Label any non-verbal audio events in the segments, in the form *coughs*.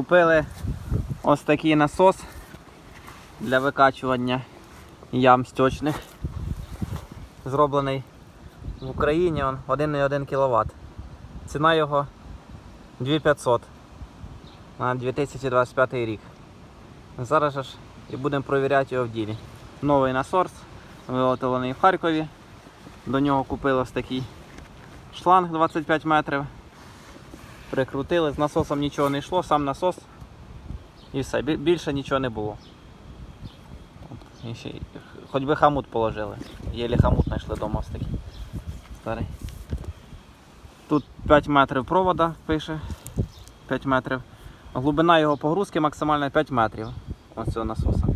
Купили ось такий насос для викачування ям стічних. Зроблений в Україні он 1,1 кВт. Ціна його 2500 на 2025 рік. Зараз ж і будемо перевіряти його в ділі. Новий насос, виготовлений в Харкові. До нього купили ось такий шланг 25 метрів. Прикрутили, з насосом нічого не йшло, сам насос і все, більше нічого не було. Ще хоч би хамут положили. Єлі хамут знайшли вдома такий. Старий. Тут 5 метрів провода пише. 5 метрів. Глибина його погрузки максимальна 5 метрів. Ось цього насоса.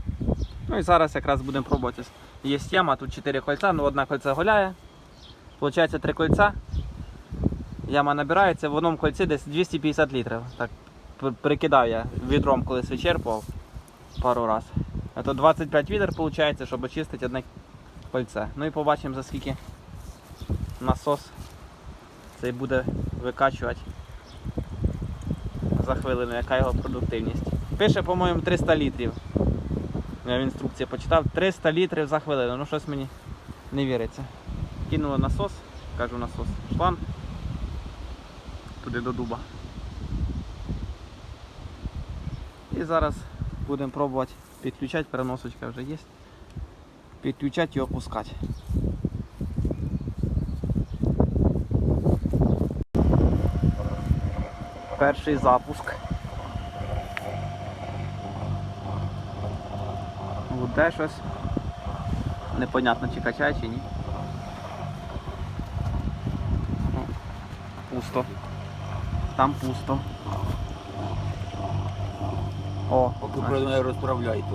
Ну і зараз якраз будемо пробувати. Є схема, тут 4 кольця, ну одне кольце гуляє. Получається 3 кольця. Яма набирається, в одному кольці десь 250 літрів. Так прикидав я відром колись вичерпував пару раз. А то 25 відер виходить, щоб очистити одне кольце. Ну і побачимо за скільки насос цей буде викачувати за хвилину, яка його продуктивність. Пише, по-моєму, 300 літрів. Я в інструкції почитав 300 літрів за хвилину. Ну щось мені не віриться. Кинули насос, кажу насос, шланг туди до дуба. І зараз будемо пробувати підключати, переносочка вже є. Підключати і опускати. Перший запуск. Буде щось. Непонятно чи качає, чи ні. Пусто. Там пусто. О, Поки про неї розправляйте.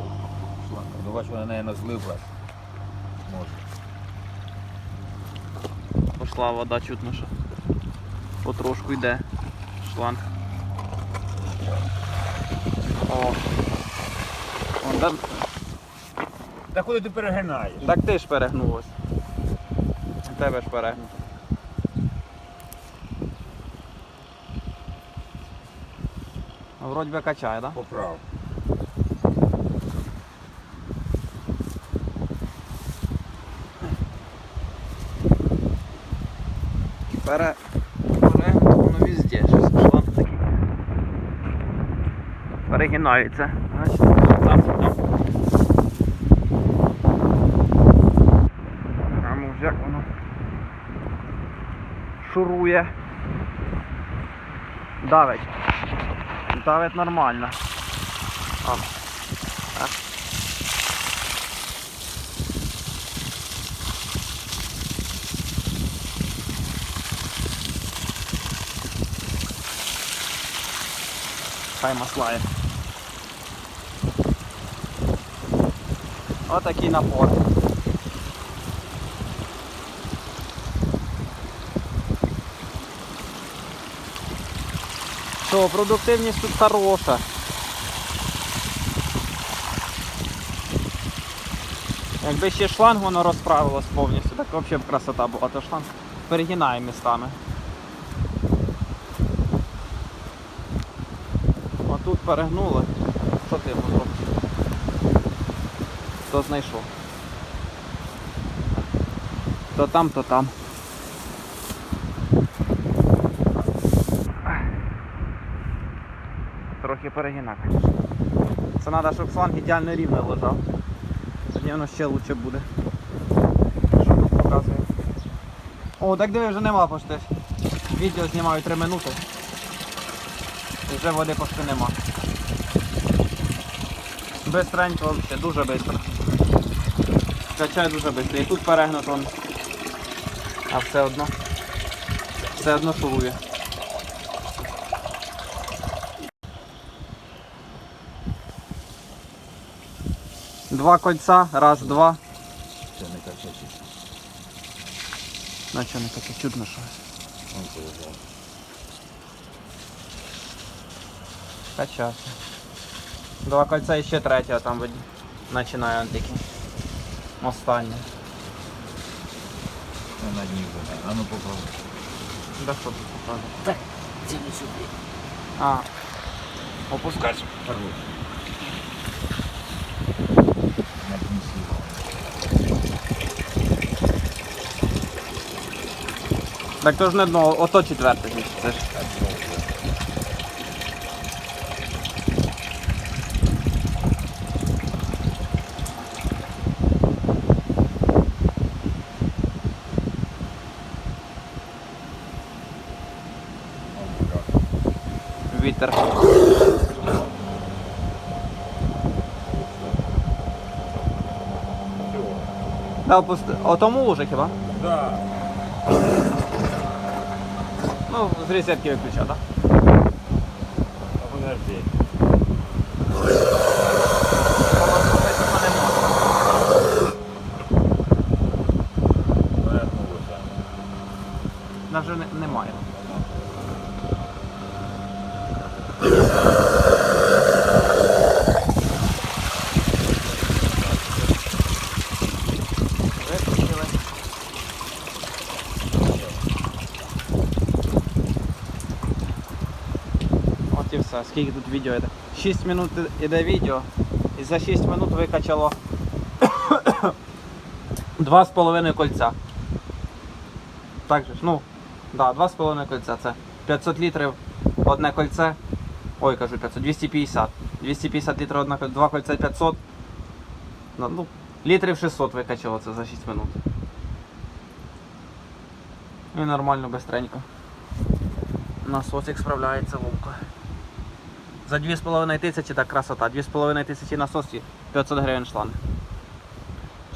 Шланга. Ну, бач, вона, наверное, злива. Може. пішла вода чутно, що потрошку йде шланг. О. О да, Та куди ти перегинаєш? так ти ж перегнулась. Тебе ж перегнуто. Вроді би качає, так? Да? Поправ. Перегнуто воно везде, щось шланг такий. Перегинається. Там, там. А ну як воно шурує. Давить. Давить нормально. О. А. Хай маслає. Отакий напор. Що, продуктивність тут хороша. Якби ще шланг воно розправилось повністю, так взагалі б красота була, то шланг перегинає містами. Отут перегнули. Що ти йому зробиш? Хто знайшов? То там, то там. Трохи перегина. Це треба, щоб шланг ідеально рівно лежав. Тоді воно ще краще буде. Що тут показує? О, так диви, вже нема почти. Відео знімаю 3 минути. І вже води почти нема. Бистренько взагалі, дуже швидко. Качає дуже швидко. І тут перегнуто. он. А все одно. Все одно шурує. Два кольця, раз, два. Це не качачі. На що не таке чудно щось. Он полежав. Качався. Два кольця і ще третє, а там видно. Починає он такий. Останнє. На дні вже. А ну попробуй. Да що тут показує? Так, це не сюди. А. Опускай. Хорош. Так то ж не дно, ото четверте. Це ж. Вітер. Да, опусти. Отому уже хіба? Да. Ну, з розетки виключа, так? Подожди. Навже не- немає. От. Скільки тут відео йде? 6 минут іде відео. І за 6 минут викачало *coughs* 2,5 кольця. Так же ж, ну, да, 2,5 кольця. Це 500 літрів одне кольце. Ой, кажу 500, 250. 250 літрів одне кольце, два кольця 500. Ну, ну, літрів 600 викачало це за 6 минут. І нормально, бистренько. Насосик справляється ловко. За 2,5 тисячі так красота. 2,5 тисячі насос і 500 гривень шланг.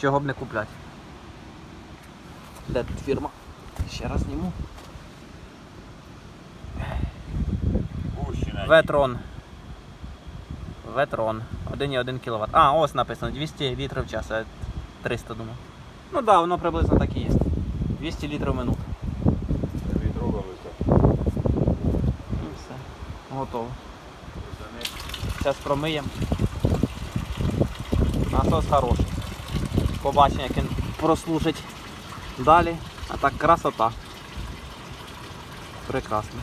Чого б не купляти. Де тут фірма? Ще раз зніму. Ветрон. Ветрон. 1,1 кВт. А, ось написано 200 літрів в час. Я 300 думав. Ну так, да, воно приблизно так і є. 200 літрів в минуту. Відро велике. І все. Готово. Зараз промиємо. Насос хороший. Побачимо, як він прослужить далі. А так красота. Прекрасно.